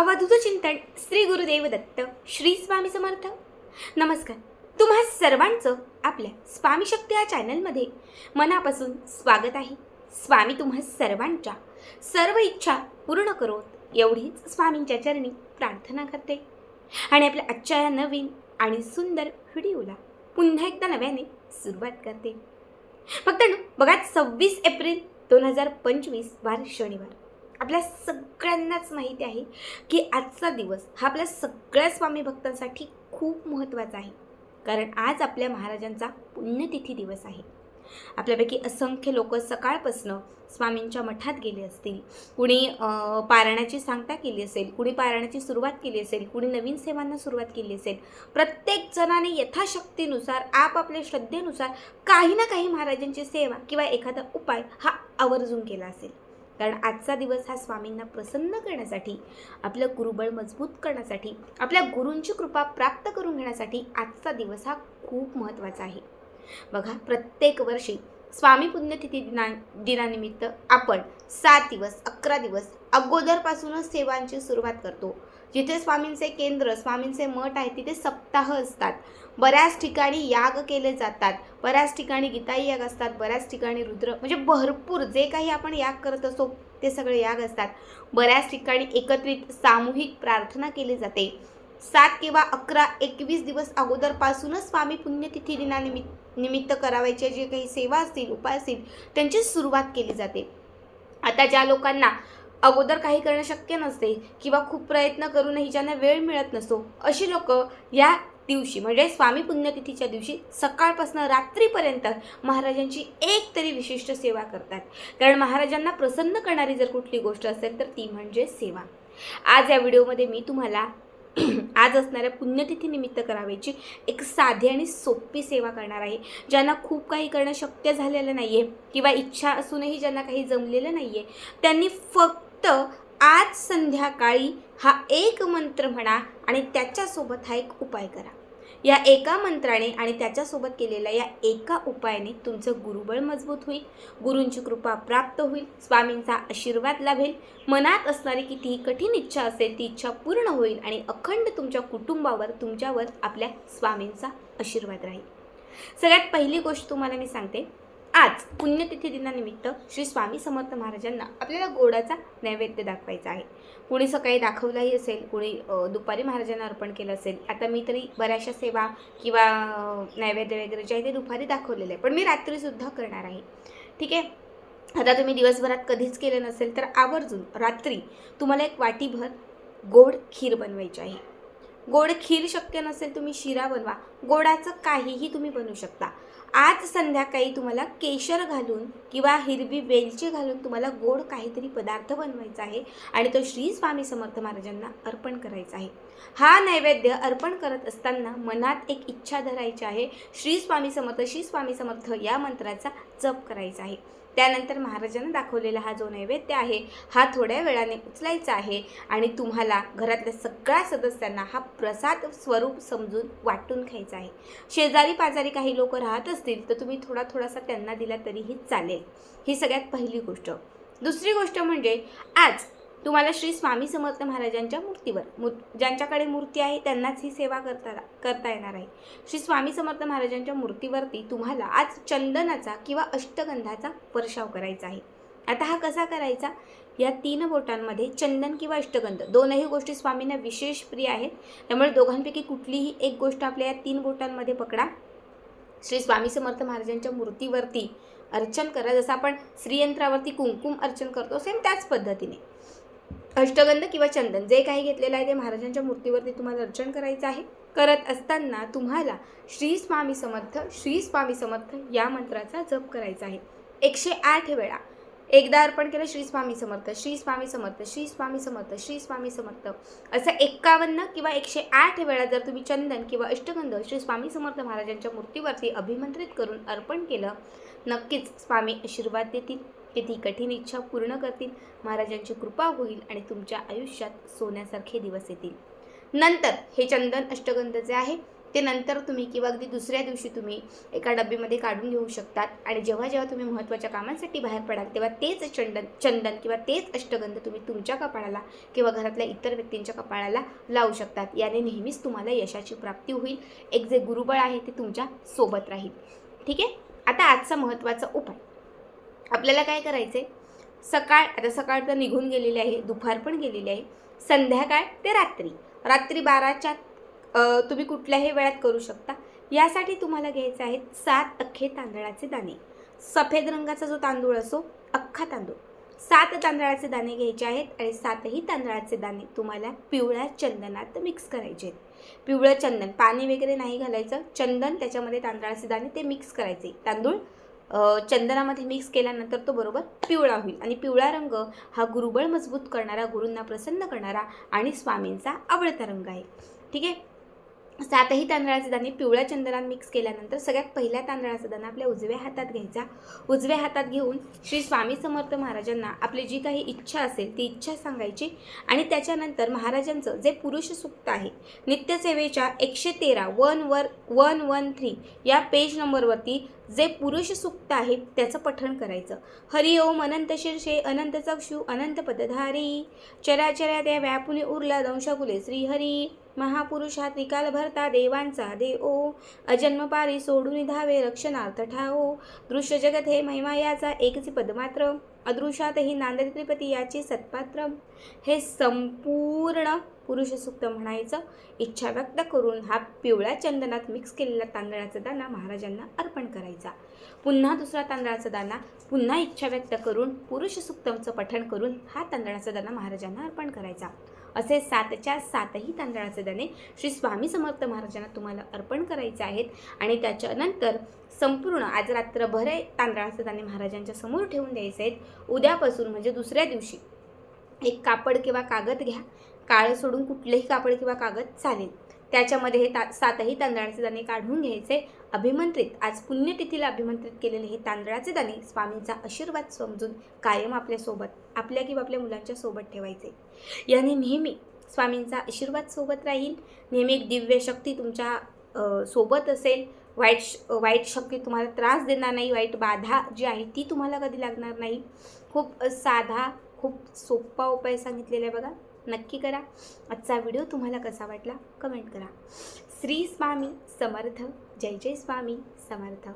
अवधूत चिंतन श्री गुरुदेव दत्त श्री स्वामी समर्थ. नमस्कार. तुम्हा सर्वांचं आपल्या स्वामी शक्ती या चॅनलमध्ये मनापासून स्वागत आहे. स्वामी तुम्हा सर्वांच्या सर्व इच्छा पूर्ण करोत एवढीच स्वामींच्या चरणी प्रार्थना करते. आणि आपल्या आजच्या या नवीन आणि सुंदर व्हिडिओला पुन्हा एकदा नव्याने सुरुवात करते. फक्त बघा सव्वीस एप्रिल दोन हजार पंचवीस वार शनिवार. आपल्या सगळ्यांनाच माहिती आहे की आजचा दिवस हा आपल्या सगळ्या स्वामी भक्तांसाठी खूप महत्त्वाचा आहे. कारण आज आपल्या महाराजांचा पुण्यतिथी दिवस आहे. आपल्यापैकी असंख्य लोक सकाळपासनं स्वामींच्या मठात गेले असतील. कुणी पारायणाची सांगता केली असेल कुणी पारायणाची सुरुवात केली असेल कुणी नवीन सेवांना सुरुवात केली असेल. प्रत्येक जणाने यथाशक्तीनुसार आपापल्या श्रद्धेनुसार काही ना काही महाराजांची सेवा किंवा एखादा उपाय हा आवर्जून केला असेल. कारण आजचा दिवस हा स्वामींना प्रसन्न करण्यासाठी आपलं गुरुबळ मजबूत करण्यासाठी आपल्या गुरूंची कृपा प्राप्त करून घेण्यासाठी आजचा दिवस हा खूप महत्त्वाचा आहे. बघा प्रत्येक वर्षी स्वामी पुण्यतिथी दिना दिनानिमित्त आपण सात दिवस अकरा दिवस अगोदरपासूनच सेवांची सुरुवात करतो. जिथे स्वामींचे केंद्र स्वामींचे मठ आहे तिथे सप्ताह असतात. बऱ्याच ठिकाणी याग केले जातात. बऱ्याच ठिकाणी गीताई याग असतात. बऱ्याच ठिकाणी रुद्र म्हणजे भरपूर जे काही आपण याग करत असतो ते सगळे याग असतात. बऱ्याच ठिकाणी एकत्रित सामूहिक प्रार्थना केली जाते. सात किंवा अकरा एकवीस दिवस अगोदरपासूनच स्वामी पुण्यतिथी दिनानिमित्त निमित्त करावायचे जे काही सेवा असतील उपाय असतील त्यांची सुरुवात केली जाते. आता ज्या लोकांना अगोदर काही करणं शक्य नसते किंवा खूप प्रयत्न करूनही ज्यांना वेळ मिळत नसतो अशी लोक या दिवशी म्हणजे स्वामी पुण्यतिथीच्या दिवशी सकाळपासून रात्रीपर्यंत महाराजांची एक तरी विशिष्ट सेवा करतात. कारण महाराजांना प्रसन्न करणारी जर कुठली गोष्ट असेल तर ती म्हणजे सेवा. आज या व्हिडिओमध्ये मी तुम्हाला आज असणाऱ्या पुण्यतिथीनिमित्त करावयाची एक साधी आणि सोपी सेवा करणार आहे ज्यांना खूप काही करणं शक्य झालेलं नाही आहे किंवा इच्छा असूनही ज्यांना काही जमलेलं नाही आहे त्यांनी फक्त आज संध्याकाळी हा एक मंत्र म्हणा आणि त्याच्यासोबत हा एक उपाय करा. या एका मंत्राने आणि त्याच्यासोबत केलेल्या या एका उपायाने तुमचं गुरुबळ मजबूत होईल गुरूंची कृपा प्राप्त होईल स्वामींचा आशीर्वाद लाभेल. मनात असणारी कितीही कठीण इच्छा असेल ती इच्छा पूर्ण होईल आणि अखंड तुमच्या कुटुंबावर तुमच्यावर आपल्या स्वामींचा आशीर्वाद राहील. सगळ्यात पहिली गोष्ट तुम्हाला मी सांगते आज पुण्यतिथी दिनानिमित्त श्री स्वामी समर्थ महाराजांना आपल्याला गोडाचा नैवेद्य दाखवायचा आहे. कुणी सकाळी दाखवलाही असेल कुणी दुपारी महाराजांना अर्पण केलं असेल आता मी तरी बऱ्याचशा सेवा किंवा नैवेद्य वगैरे जे आहे ते दुपारी दाखवलेलं आहे पण मी रात्रीसुद्धा करणार आहे. ठीक आहे? आता तुम्ही दिवसभरात कधीच केलं नसेल तर आवर्जून रात्री तुम्हाला एक वाटीभर गोड खीर बनवायची आहे. गोड खीर शक्य नसेल तुम्ही शिरा बनवा. गोडाचं काहीही तुम्ही बनवू शकता. आज संध्याकाळी तुम्हाला केशर घालून किंवा हिरवी वेलची घालून तुम्हाला गोड काहीतरी पदार्थ बनवायचा आहे आणि तो श्री स्वामी समर्थ महाराजांना अर्पण करायचा आहे. हा नैवेद्य अर्पण करत असताना मनात एक इच्छा धरायची आहे. श्री स्वामी समर्थ श्री स्वामी समर्थ या मंत्राचा जप करायचा आहे. त्यानंतर महाराजांना दाखवलेला हा जो नैवेद्य आहे हा थोड्या वेळाने उचलायचा आहे आणि तुम्हाला घरातल्या सगळ्या सदस्यांना हा प्रसाद स्वरूप समजून वाटून खायचा आहे. शेजारी पाजारी काही लोक राहत असतील तर तुम्ही थोडा थोडासा त्यांना दिला तरीही चालेल. ही सगळ्यात पहिली गोष्ट. दुसरी गोष्ट म्हणजे आज तुम्हाला श्री स्वामी समर्थ महाराजांच्या मूर्तीवर मू ज्यांच्याकडे मूर्ती आहे त्यांनाच ही सेवा करता करता येणार आहे. श्री स्वामी समर्थ महाराजांच्या मूर्तीवरती तुम्हाला आज चंदनाचा किंवा अष्टगंधाचा वर्षाव करायचा आहे. आता हा कसा करायचा? या तीन बोटांमध्ये चंदन किंवा अष्टगंध दोनही गोष्टी स्वामींना विशेष प्रिय आहेत. त्यामुळे दोघांपैकी कुठलीही एक गोष्ट आपल्या या तीन बोटांमध्ये पकडा. श्री स्वामी समर्थ महाराजांच्या मूर्तीवरती अर्चन करा. जसं आपण श्रीयंत्रावरती कुंकुम अर्चन करतो सेम त्याच पद्धतीने. अष्टगंध किंवा चंदन जे काही घेतलेलं आहे ते महाराजांच्या मूर्तीवरती तुम्हाला अर्चन करायचं आहे. करत असताना तुम्हाला श्री स्वामी समर्थ श्री स्वामी समर्थ या मंत्राचा जप करायचा आहे. एकशे आठ वेळा एकदा अर्पण केलं श्री स्वामी समर्थ श्री स्वामी समर्थ श्री स्वामी समर्थ श्री स्वामी समर्थ. असं एक्कावन्न किंवा एकशे आठ वेळा जर तुम्ही चंदन किंवा अष्टगंध श्री स्वामी समर्थ महाराजांच्या मूर्तीवरती अभिमंत्रित करून अर्पण केलं नक्कीच स्वामी आशीर्वाद देतील. किती कठीण इच्छा पूर्ण करतील महाराजांची कृपा होईल आणि तुमच्या आयुष्यात सोन्यासारखे दिवस येतील. नंतर हे चंदन अष्टगंध जे आहे. ते नंतर तुम्ही किंवा अगदी दुसऱ्या दिवशी तुम्ही एका डब्बीमध्ये काढून घेऊ शकतात आणि जेव्हा जेव्हा तुम्ही महत्त्वाच्या कामांसाठी बाहेर पडाल तेव्हा तेच चंदन चंदन किंवा तेच अष्टगंध तुम्ही तुमच्या कपाळाला किंवा घरातल्या इतर व्यक्तींच्या कपाळाला लावू शकतात. याने नेहमीच तुम्हाला यशाची प्राप्ती होईल. एक जे गुरुबळ आहे ते तुमच्यासोबत राहील. ठीक आहे? आता आजचा महत्त्वाचा उपाय. आपल्याला काय करायचं आहे सकाळ आता सकाळ तर निघून गेलेली आहे दुपार पण गेलेली आहे. संध्याकाळ ते रात्री. रात्री बाराच्या तुम्ही कुठल्याही वेळात करू शकता. यासाठी तुम्हाला घ्यायचे आहेत सात अख्खे तांदळाचे दाणे. सफेद रंगाचा जो तांदूळ असो अख्खा तांदूळ. सात तांदळाचे दाणे घ्यायचे आहेत आणि सातही तांदळाचे दाणे तुम्हाला पिवळ्या चंदनात मिक्स करायचे आहेत. पिवळं चंदन पाणी वगैरे नाही घालायचं. चंदन त्याच्यामध्ये तांदळाचे दाणे ते मिक्स करायचे. तांदूळ चंदनामध्ये मिक्स केल्यानंतर तो बरोबर पिवळा होईल. आणि पिवळा रंग हा गुरुबळ मजबूत करणारा गुरूंना प्रसन्न करणारा आणि स्वामींचा आवडता रंग आहे. ठीक आहे? सातही तांदळाचे दाणे पिवळ्या चंदनात मिक्स केल्यानंतर सगळ्यात पहिल्या तांदळाचा दाणा आपल्या उजव्या हातात घ्यायचा. उजव्या हातात घेऊन श्री स्वामी समर्थ महाराजांना आपली जी काही इच्छा असेल ती इच्छा सांगायची. आणि त्याच्यानंतर महाराजांचं जे पुरुष सुक्त आहे नित्यसेवेच्या एकशे तेरा वन वर वन वन थ्री या पेज नंबरवरती जे पुरुष सुक्त आहे त्याचं पठण करायचं. हरि ओम अनंत शीर्षे अनंत चक्षु अनंत पदधारी. चराचरा त्या व्यापुनी उरला दंशकुले श्रीहरी. महापुरुषा त्रिकाल भरता देवांचा देओ अजन्मपारी सोडून धावे रक्षणार्थ ठाओ दृश्य जगत हे महिमा याचा एकची पदमात्र. अदृश्यातही नांदरी त्रिपती याची सत्पात्र. हे संपूर्ण पुरुषसूक्त म्हणायचं इच्छा व्यक्त करून हा पिवळ्या चंदनात मिक्स केलेला तांदळाचा दाणा महाराजांना अर्पण करायचा. पुन्हा दुसरा तांदळाचा दाणा पुन्हा इच्छा व्यक्त करून पुरुषसूक्तमचं पठण करून हा तांदळाचा दाणा महाराजांना अर्पण करायचा. असे सातच्या सातही तांदळाचे दाणे श्री स्वामी समर्थ महाराजांना तुम्हाला अर्पण करायचे आहेत. आणि त्याच्यानंतर संपूर्ण आज रात्रभर तांदळाचे दाणे महाराजांच्या समोर ठेवून द्यायचे आहेत. उद्यापासून म्हणजे दुसऱ्या दिवशी एक कापड किंवा कागद घ्या. काळं सोडून कुठलंही कापड किंवा कागद चालेल. त्याच्यामध्ये हे ता सातही तांदळाचे दाणे काढून घ्यायचे. अभिमंत्रित आज पुण्यतिथीला अभिमंत्रित केलेले हे तांदळाचे दाणे स्वामींचा आशीर्वाद समजून कायम आपल्यासोबत आपल्या किंवा आपल्या मुलांच्या सोबत ठेवायचे. याने नेहमी स्वामींचा आशीर्वाद सोबत राहील. नेहमी एक दिव्य शक्ती तुमच्यासोबत असेल. वाईट श वाईट शक्ती तुम्हाला त्रास देणार नाही. वाईट बाधा जी आहे ती तुम्हाला कधी लागणार नाही. खूप साधा खूप सोपा उपाय सांगितलेला आहे बघा. नक्की करा. आजचा व्हिडिओ तुम्हाला कसा वाटला कमेंट करा. श्री स्वामी समर्थ. जय जय स्वामी समर्थ.